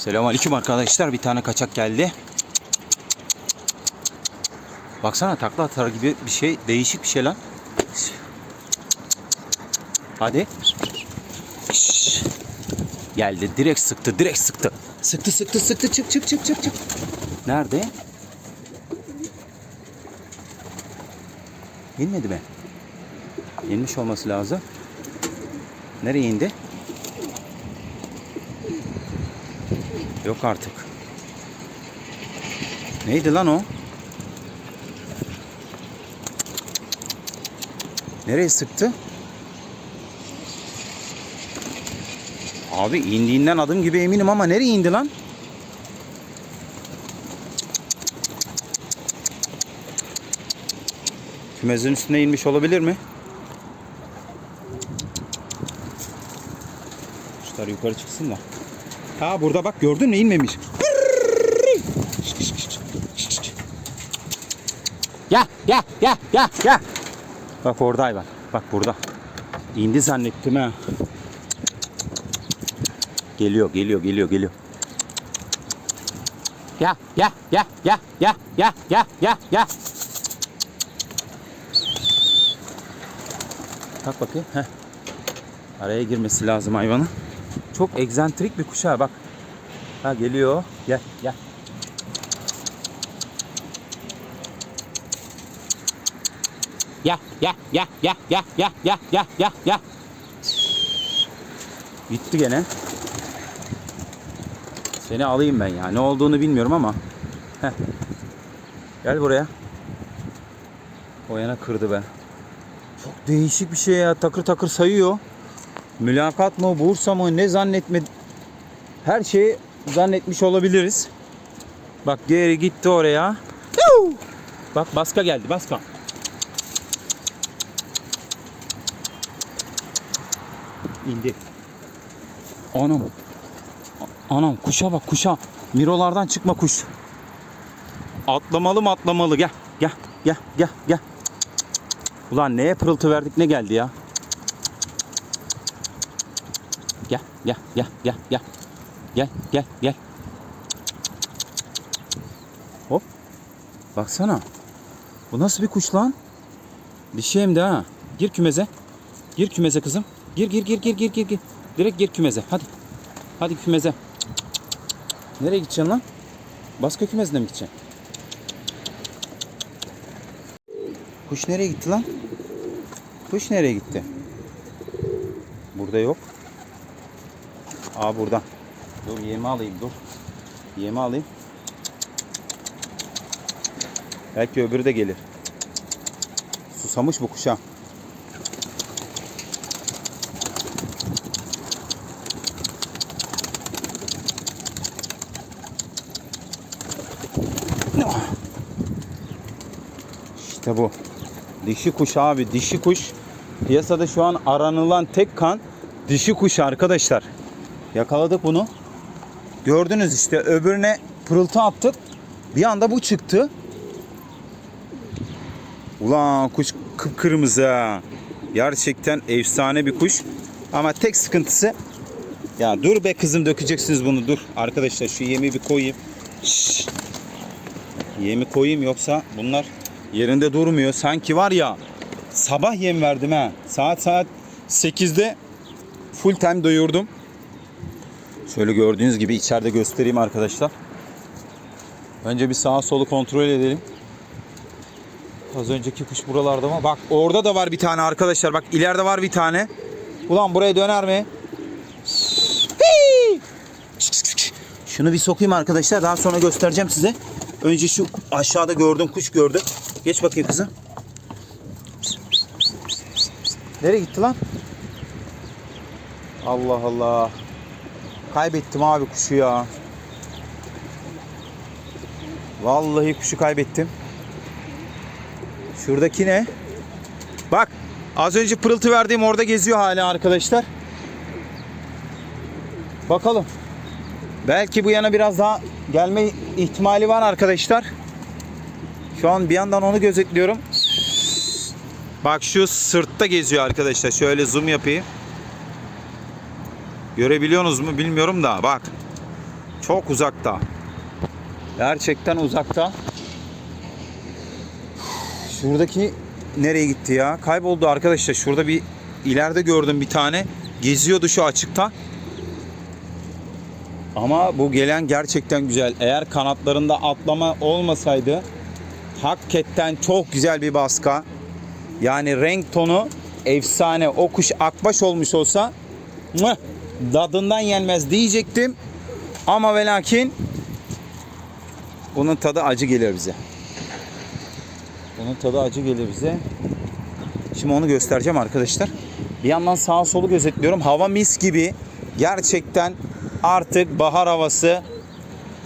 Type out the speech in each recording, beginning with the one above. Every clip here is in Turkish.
Selamünaleyküm arkadaşlar. Bir tane kaçak geldi. Baksana takla atar gibi bir şey. Değişik bir şey lan. Hadi. Geldi. Direkt sıktı. Direkt sıktı. Sıktı sıktı sıktı. Çık çık çık çık çık. Nerede? İnmedi mi? İnmiş olması lazım. Nereye indi? Yok artık. Neydi lan o? Nereye sıktı? Abi indiğinden adım gibi eminim ama nereye indi lan? Kümesin üstüne inmiş olabilir mi? Kuşlar yukarı çıksın da. Ha burada bak gördün mü inmemiş. Ya ya ya ya ya. Bak orada hayvan. Bak burada. İndi zannettim ha. Geliyor geliyor geliyor geliyor. Ya ya ya ya ya ya ya ya ya. Bak bakayım. Heh. Araya girmesi lazım hayvanın. Çok egzantrik bir kuş ha bak. Ha geliyor. Gel gel. Ya ya ya ya ya ya ya ya ya ya. Gitti gene. Seni alayım ben ya. Ne olduğunu bilmiyorum ama. Heh. Gel buraya. O yana kırdı be. Çok değişik bir şey ya. Takır takır sayıyor. Mülakat mı, Bursa mı ne zannetme. Her şeyi zannetmiş olabiliriz. Bak geri gitti oraya. Bak baska geldi baska. İndi. Anam. Anam kuşa bak kuşa. Mirolardan çıkma kuş. Atlamalı mı atlamalı gel. Gel gel gel gel. Ulan neye pırıltı verdik ne geldi ya. Gel gel gel gel gel. Gel gel gel. Hop. Baksana. Bu nasıl bir kuş lan? Dişi hem de ha. Gir kümeze. Gir kümeze kızım. Gir gir gir gir gir gir. gir. Direkt gir kümeze. Hadi. Hadi kümeze. Nereye gideceksin lan? Başka kümezine mi gideceksin? Kuş nereye gitti lan? Kuş nereye gitti? Burada yok. Aa burada. Dur yemi alayım dur. Yemi alayım. Belki öbürü de gelir. Susamış bu kuşa. İşte bu. Dişi kuş abi dişi kuş. Piyasada şu an aranılan tek kan dişi kuş arkadaşlar. Yakaladık bunu. Gördünüz işte öbürüne pırıltı attık. Bir anda bu çıktı. Ulan kuş kıpkırmızı. Gerçekten efsane bir kuş. Ama tek sıkıntısı ya dur be kızım dökeceksiniz bunu dur. Arkadaşlar şu yemi bir koyayım. Yemi koyayım yoksa bunlar yerinde durmuyor. Sanki var ya sabah yem verdim ha. Saat saat 8'de full time doyurdum. Şöyle gördüğünüz gibi içeride göstereyim arkadaşlar. Önce bir sağa solu kontrol edelim. Az önceki kuş buralarda mı? Bak orada da var bir tane arkadaşlar. Bak ileride var bir tane. Ulan buraya döner mi? Şunu bir sokayım arkadaşlar. Daha sonra göstereceğim size. Önce şu aşağıda gördüğüm kuş gördüm. Geç bakayım kızım. Nereye gitti lan? Allah Allah. Kaybettim abi kuşu ya. Vallahi kuşu kaybettim. Şuradaki ne? Bak az önce pırıltı verdiğim orada geziyor hala arkadaşlar. Bakalım. Belki bu yana biraz daha gelme ihtimali var arkadaşlar. Şu an bir yandan onu gözetliyorum. Bak şu sırtta geziyor arkadaşlar. Şöyle zoom yapayım. Görebiliyorsunuz mu bilmiyorum da bak. Çok uzakta. Gerçekten uzakta. Şuradaki nereye gitti ya? Kayboldu arkadaşlar. Şurada bir ileride gördüm bir tane. Geziyordu şu açıkta. Ama bu gelen gerçekten güzel. Eğer kanatlarında atlama olmasaydı hakikaten çok güzel bir baska. Yani renk tonu efsane. O kuş akbaş olmuş olsa mıh, dadından yenmez diyecektim. Ama ve lakin bunun tadı acı gelir bize. Bunun tadı acı gelir bize. Şimdi onu göstereceğim arkadaşlar. Bir yandan sağa solu gözetliyorum. Hava mis gibi. Gerçekten artık bahar havası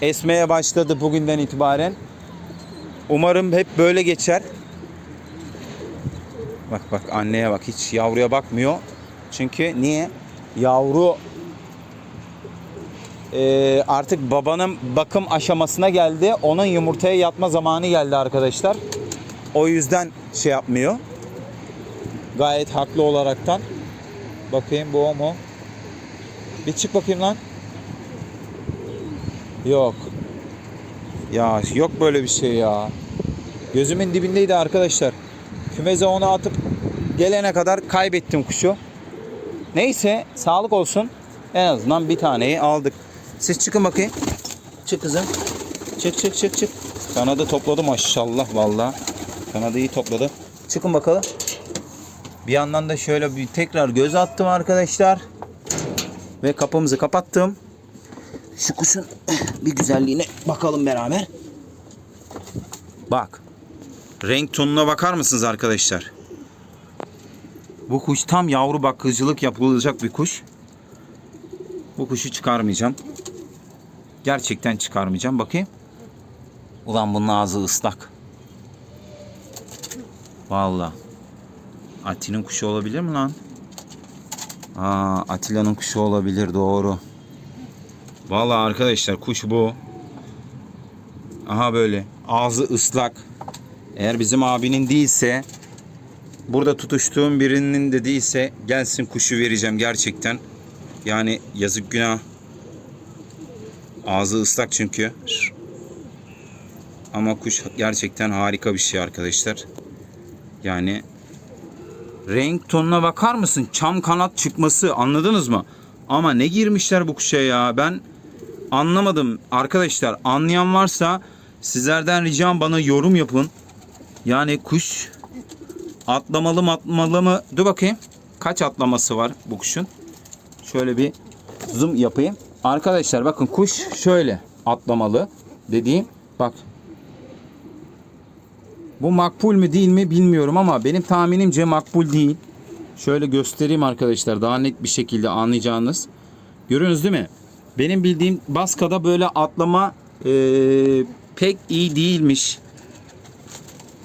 esmeye başladı bugünden itibaren. Umarım hep böyle geçer. Bak bak anneye bak hiç yavruya bakmıyor. Çünkü niye? Yavru e, artık babanın bakım aşamasına geldi. Onun yumurtaya yatma zamanı geldi arkadaşlar. O yüzden şey yapmıyor. Gayet haklı olaraktan. Bakayım bu o mu? Bir çık bakayım lan. Yok. Ya yok böyle bir şey ya. Gözümün dibindeydi arkadaşlar. Kümeze onu atıp gelene kadar kaybettim kuşu. Neyse sağlık olsun. En azından bir taneyi aldık. Siz çıkın bakayım. Çık kızım. Çık çık çık çık. Kanadı topladı maşallah valla. Kanadı iyi topladı. Çıkın bakalım. Bir yandan da şöyle bir tekrar göz attım arkadaşlar. Ve kapımızı kapattım. Şu kuşun bir güzelliğine bakalım beraber. Bak. Renk tonuna bakar mısınız arkadaşlar? Bu kuş tam yavru bakıcılık yapılacak bir kuş. Bu kuşu çıkarmayacağım. Gerçekten çıkarmayacağım. Bakayım. Ulan bunun ağzı ıslak. Vallahi. Ati'nin kuşu olabilir mi lan? Aa, Atilla'nın kuşu olabilir doğru. Vallahi arkadaşlar kuş bu. Aha böyle. Ağzı ıslak. Eğer bizim abinin değilse burada tutuştuğum birinin de değilse gelsin kuşu vereceğim gerçekten. Yani yazık günah. Ağzı ıslak çünkü. Ama kuş gerçekten harika bir şey arkadaşlar. Yani renk tonuna bakar mısın? Çam kanat çıkması anladınız mı? Ama ne girmişler bu kuşa ya? Ben anlamadım. Arkadaşlar anlayan varsa sizlerden ricam bana yorum yapın. Yani kuş atlamalı mı atlamalı mı? Dur bakayım. Kaç atlaması var bu kuşun? Şöyle bir zoom yapayım. Arkadaşlar bakın kuş şöyle atlamalı dediğim bak. Bu makbul mü değil mi bilmiyorum ama benim tahminimce makbul değil. Şöyle göstereyim arkadaşlar daha net bir şekilde anlayacağınız. Görüyorsunuz değil mi? Benim bildiğim Baska'da böyle atlama eee, pek iyi değilmiş.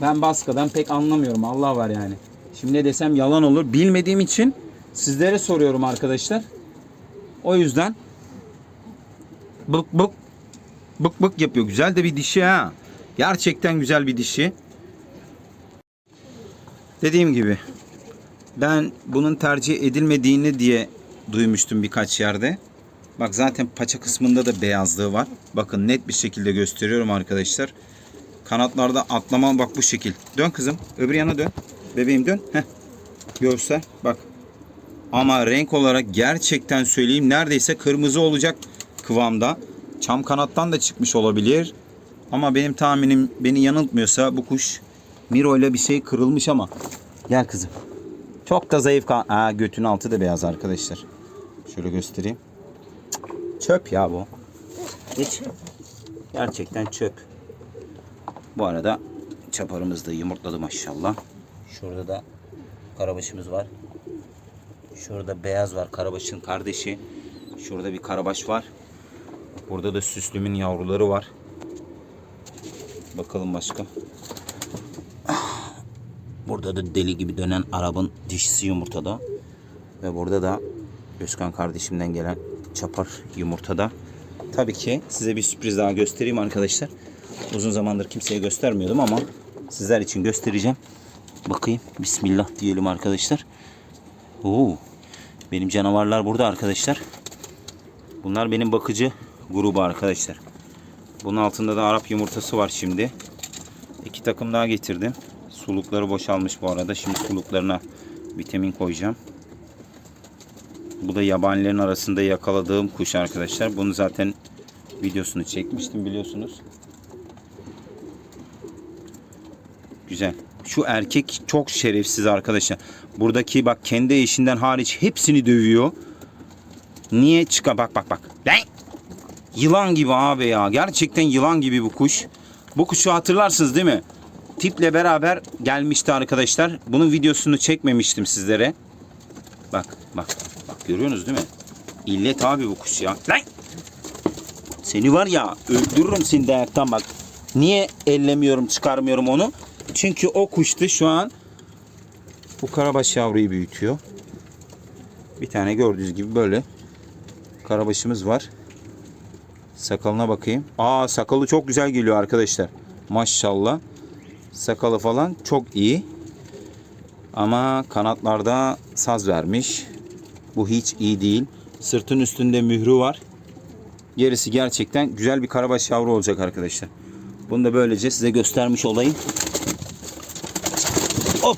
Ben Baska'dan pek anlamıyorum. Allah var yani. Şimdi ne desem yalan olur. Bilmediğim için sizlere soruyorum arkadaşlar. O yüzden bık bık bık bık yapıyor. Güzel de bir dişi ha. Gerçekten güzel bir dişi. Dediğim gibi ben bunun tercih edilmediğini diye duymuştum birkaç yerde. Bak zaten paça kısmında da beyazlığı var. Bakın net bir şekilde gösteriyorum arkadaşlar. Kanatlarda atlama bak bu şekil. Dön kızım. Öbür yana dön. Bebeğim dön. Heh. Göster. Bak. Ama renk olarak gerçekten söyleyeyim neredeyse kırmızı olacak kıvamda. Çam kanattan da çıkmış olabilir. Ama benim tahminim beni yanıltmıyorsa bu kuş Miro ile bir şey kırılmış ama. Gel kızım. Çok da zayıf. kan- Aa, götün altı da beyaz arkadaşlar. Şöyle göstereyim. Çöp ya bu. Hiç. Gerçekten çöp. Bu arada çaparımız da yumurtladı maşallah. Şurada da karabaşımız var. Şurada beyaz var karabaşın kardeşi. Şurada bir karabaş var. Burada da süslümün yavruları var. Bakalım başka. Burada da deli gibi dönen Arap'ın dişisi yumurtada. Ve burada da Özkan kardeşimden gelen çapar yumurtada. Tabii ki size bir sürpriz daha göstereyim arkadaşlar. Uzun zamandır kimseye göstermiyordum ama sizler için göstereceğim. Bakayım. Bismillah diyelim arkadaşlar. Oo. Benim canavarlar burada arkadaşlar. Bunlar benim bakıcı grubu arkadaşlar. Bunun altında da Arap yumurtası var şimdi. İki takım daha getirdim. Sulukları boşalmış bu arada. Şimdi suluklarına vitamin koyacağım. Bu da yabanilerin arasında yakaladığım kuş arkadaşlar. Bunu zaten videosunu çekmiştim biliyorsunuz. Güzel. Şu erkek çok şerefsiz arkadaşlar. Buradaki bak kendi eşinden hariç hepsini dövüyor. Niye çıka bak bak bak. Lan! Yılan gibi abi ya. Gerçekten yılan gibi bu kuş. Bu kuşu hatırlarsınız değil mi? Tiple beraber gelmişti arkadaşlar. Bunun videosunu çekmemiştim sizlere. Bak bak bak görüyorsunuz değil mi? İllet abi bu kuş ya. Lan! Seni var ya öldürürüm seni de ayaktan bak. Niye ellemiyorum çıkarmıyorum onu? Çünkü o kuştu şu an bu karabaş yavruyu büyütüyor. Bir tane gördüğünüz gibi böyle karabaşımız var. Sakalına bakayım. Aa sakalı çok güzel geliyor arkadaşlar. Maşallah. Sakalı falan çok iyi. Ama kanatlarda saz vermiş. Bu hiç iyi değil. Sırtın üstünde mührü var. Gerisi gerçekten güzel bir karabaş yavru olacak arkadaşlar. Bunu da böylece size göstermiş olayım. Hop.